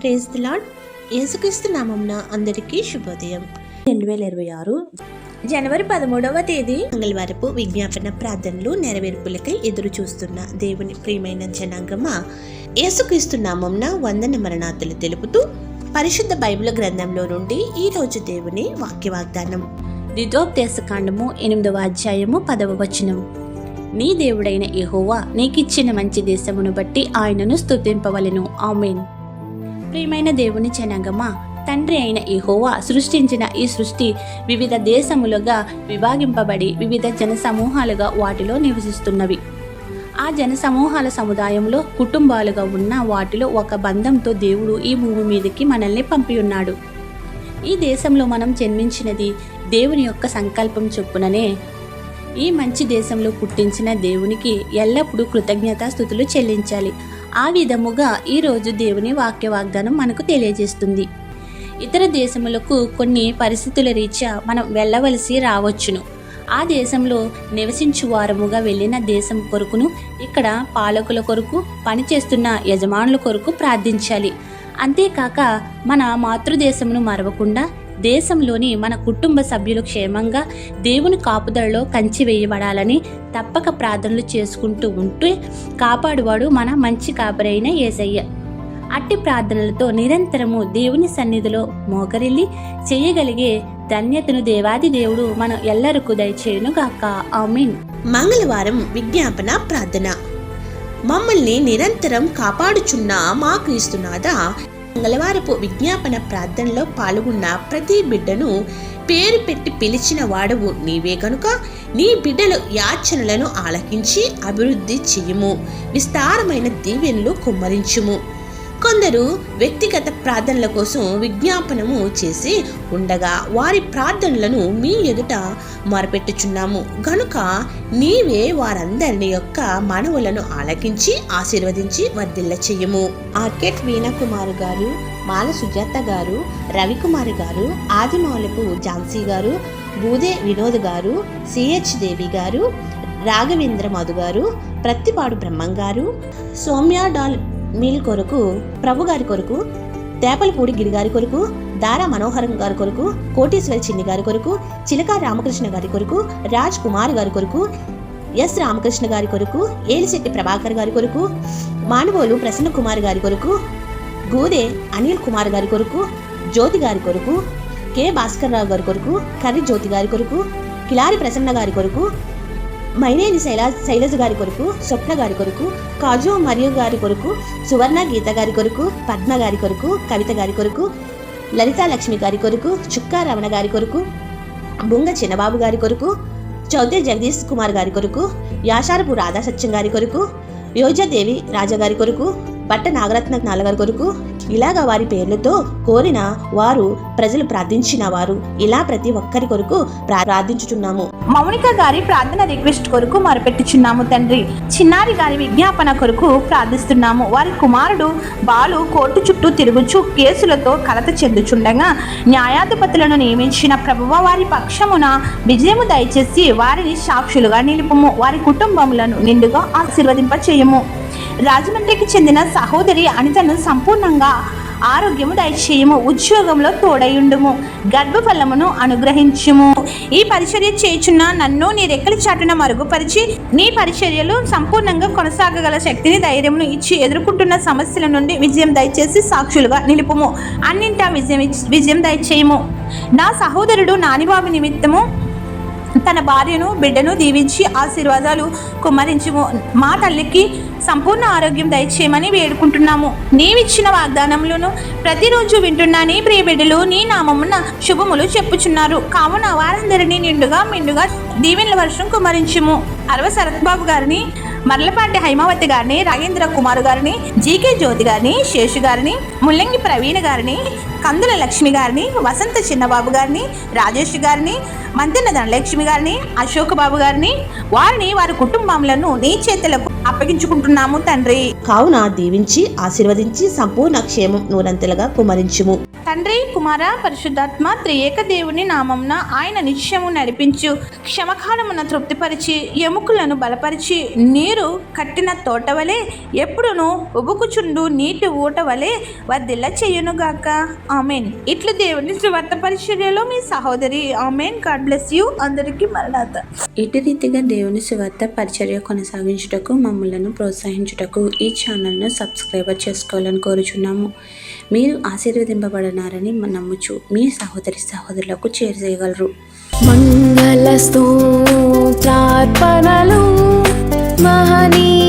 Praise the lord యేసుక్రీస్తు నామంన అందరికీ శుభోదయం. రెండు వేల ఇరవై ఆరు జనవరి పదమూడవ తేదీ. మంగళవారపు విజ్ఞాపన ప్రార్థనలు నెరవేర్పులకై ఎదురు చూస్తున్న దేవుని ప్రియమైన జనాంగమా యేసుక్రీస్తు నామంన వందన మరణాతులు తెలుపుతూ పరిశుద్ధ బైబిల్ గ్రంథంలో నుండి ఈ రోజు దేవుని వాక్య వాగ్దానం ద్వితోపదేశకాండము ఎనిమిదవ అధ్యాయము పదవ వచనం. నీ దేవుడైన యెహోవా నీకిచ్చిన మంచి దేశమును బట్టి ఆయనను స్తుతింపవలెను. ఆమెన్. ప్రియమైన దేవుని జనాంగమా తండ్రి అయిన ఇహోవా సృష్టించిన ఈ సృష్టి వివిధ దేశములుగా విభాగింపబడి వివిధ జన సమూహాలుగా వాటిలో నివసిస్తున్నవి. ఆ జన సమూహాల సముదాయంలో కుటుంబాలుగా ఉన్న వాటిలో ఒక బంధంతో దేవుడు ఈ భూమి మీదకి మనల్ని పంపి ఉన్నాడు ఈ దేశంలో మనం జన్మించినది దేవుని యొక్క సంకల్పం చొప్పుననే ఈ మంచి దేశంలో పుట్టించిన దేవునికి ఎల్లప్పుడూ కృతజ్ఞతాస్థుతులు చెల్లించాలి. ఆ విధముగా ఈరోజు దేవుని వాక్య వాగ్దానం మనకు తెలియజేస్తుంది. ఇతర దేశములకు కొన్ని పరిస్థితుల రీత్యా మనం వెళ్ళవలసి రావచ్చును. ఆ దేశంలో నివసించు వారముగా వెళ్ళిన దేశం కొరకును ఇక్కడ పాలకుల కొరకు పనిచేస్తున్న యజమానుల కొరకు ప్రార్థించాలి. అంతేకాక మన మాతృదేశమును మరవకుండా దేశంలోని మన కుటుంబ సభ్యులు క్షేమంగా దేవుని కాపుదలలో కంచి వేయబడాలని తప్పక ప్రార్థనలు చేసుకుంటూ ఉంటూ కాపాడువాడు మన మంచి కాపరైన ఏసయ్య. అట్టి ప్రార్థనలతో నిరంతరము దేవుని సన్నిధిలో మోకరిల్లి చేయగలిగే ధన్యతను దేవాది దేవుడు మనం ఎల్లరకు దయచేయునుగాక. ఆమీన్. మంగళవారం విజ్ఞాపన ప్రార్థన. మమ్మల్ని నిరంతరం కాపాడుచున్న మా క్రీస్తునాథ మంగళవారపు విజ్ఞాపన ప్రార్థనలో పాల్గొన్న ప్రతి బిడ్డను పేరు పెట్టి పిలిచిన వాడవు నీవే కనుక నీ బిడ్డలు యాచనలను ఆలకించి అభివృద్ధి చేయము. విస్తారమైన దీవెనలు కుమ్మరించుము. కొందరు వ్యక్తిగత ప్రార్థనల కోసం విజ్ఞాపనము చేసి ఉండగా వారి ప్రార్థనలను మీ ఎదుట మొరపెట్టుచున్నాము. గనుక నీవే వారందరిని యొక్క మనవులను ఆలకించి ఆశీర్వదించి వర్ధిల్ల చెయ్యము ఆర్కెట్ వీణకుమార్ గారు మాల సుజాత గారు రవికుమార్ గారు ఆదిమౌలపు ఝాన్సీ గారు బూదే వినోద్ గారు సిహెచ్ దేవి గారు రాఘవేంద్ర మధు గారు ప్రత్తిపాడు బ్రహ్మం గారు సౌమ్య డాల్ మీల్ కొరకు ప్రభు గారి కొరకు తేపలపూడి గిరి గారి కొరకు దారా మనోహరం గారి కొరకు కోటేశ్వరి చిన్ని గారి కొరకు చిలక రామకృష్ణ గారి కొరకు రాజ్ కుమార్ గారి కొరకు ఎస్ రామకృష్ణ గారి కొరకు ఏలిశెట్టి ప్రభాకర్ గారి కొరకు మానవోలు ప్రసన్న కుమార్ గారి కొరకు గూదే అనిల్ కుమార్ గారి కొరకు జ్యోతి గారి కొరకు కె భాస్కర్ రావు గారి కొరకు కర్రి జ్యోతి గారి కొరకు కిలారి ప్రసన్న గారి కొరకు మైనేని శైలా శైలజ గారి కొరకు స్వప్న గారి కొరకు కాజు మరియు గారి కొరకు సువర్ణ గీత గారి కొరకు పద్మ గారి కొరకు కవిత గారి కొరకు లలితా లక్ష్మి గారి కొరకు చుక్కా రమణ గారి కొరకు బుంగ చిన్నబాబు గారి కొరకు చౌదరి జగదీష్ కుమార్ గారి కొరకు యాషారపు రాధా సత్యం గారి కొరకు యోజాదేవి రాజా గారి కొరకు బట్ట నాగరత్న నాన్నగారి కొరకు ఇలాగా వారి పేర్లతో కోరిన వారు ప్రజలు ప్రార్థించిన వారు. ఇలా ప్రతి ఒక్కరి కొరకు ప్రార్థించుచున్నాము. మౌనిక గారి ప్రార్థన రిక్వెస్ట్ కొరకు మరపెట్టుచున్నాము తండ్రి. చిన్నారి గారి విజ్ఞాపన కొరకు ప్రార్థిస్తున్నాము. వారి కుమారుడు బాలు కోర్టు చుట్టూ తిరుగుచు కేసులతో కలత చెందుచుండగా న్యాయాధిపతులను నియమించిన ప్రభువ వారి పక్షమున విజయము దయచేసి వారిని సాక్షులుగా నిలుపుము. వారి కుటుంబములను నిండుగా ఆశీర్వదింప చేయము రాజమండ్రికి చెందిన సహోదరి అనితను సంపూర్ణంగా ఆరోగ్యము దయచేయము ఉద్యోగంలో తోడయుండుము గర్భఫలమును అనుగ్రహించుము. ఈ పరిచర్య చేయుచున్న నన్ను నీ రెక్కల చాటున మరుగుపరిచి నీ పరిచర్యలు సంపూర్ణంగా కొనసాగగల శక్తిని ధైర్యమును ఇచ్చి ఎదుర్కొంటున్న సమస్యల నుండి విజయం దయచేసి సాక్షులుగా నిలుపుము. అన్నింటా విజయం విజయం దయచేయము. నా సహోదరుడు నానిబాబు నిమిత్తము తన భార్యను బిడ్డను దీవించి ఆశీర్వాదాలు కుమ్మరించుము మా తల్లికి సంపూర్ణ ఆరోగ్యం దయచేయమని వేడుకుంటున్నాము. నీవిచ్చిన వాగ్దానములను ప్రతిరోజు వింటున్నా నీ ప్రియ బిడ్డలు నీ నామమున శుభములు చెప్పుచున్నారు. కావున వారందరినీ నిండుగా మిండుగా దీవెనల వర్షం కుమరించుము అరవ శరత్ బాబు గారిని మర్లపాటి హైమావతి గారిని రాగేంద్ర కుమార్ గారిని జీకే జ్యోతి గారిని శేషు గారిని ముల్లంగి ప్రవీణ్ గారిని కందుల లక్ష్మి గారిని వసంత చిన్నబాబు గారిని రాజేష్ గారిని మంతెన ధనలక్ష్మి గారిని అశోక్ బాబు గారిని వారిని వారి కుటుంబములను నీ చేతులకు అప్పగించుకుంటున్నాము తండ్రి. కావున దీవించి ఆశీర్వదించి సంపూర్ణ క్షేమం నూరంతలుగా కుమరించుము. తండ్రి కుమార పరిశుద్ధాత్మ త్రియేక దేవుని నామంన ఆయన నిత్యము నడిపించు క్షమకాలమున తృప్తిపరిచి ఎముకలను బలపరిచి నీరు కట్టిన తోట వలె ఎప్పుడును ఉబుకుచుండు నీటి ఊట వలె వర్ధిల్ల చెయ్యునుగాక ఆమెన్. ఇట్లు దేవుని సువార్త పరిచర్యలో మీ సహోదరి ఆమెన్. గాడ్ బ్లెస్ యూ అందరికీ మరణాత ఇటు రీతిగా దేవుని సువార్త పరిచర్య కొనసాగించుటకు మమ్మలను ప్రోత్సహించుటకు ఈ ఛానల్ను సబ్స్క్రైబర్ చేసుకోవాలని కోరుచున్నాము. మీరు ఆశీర్వదింపబడినారని నమ్ముచు మీ సహోదరి సహోదరులకు చేరజేయగలరు మంగళ స్తోత్రార్పణలు. महानी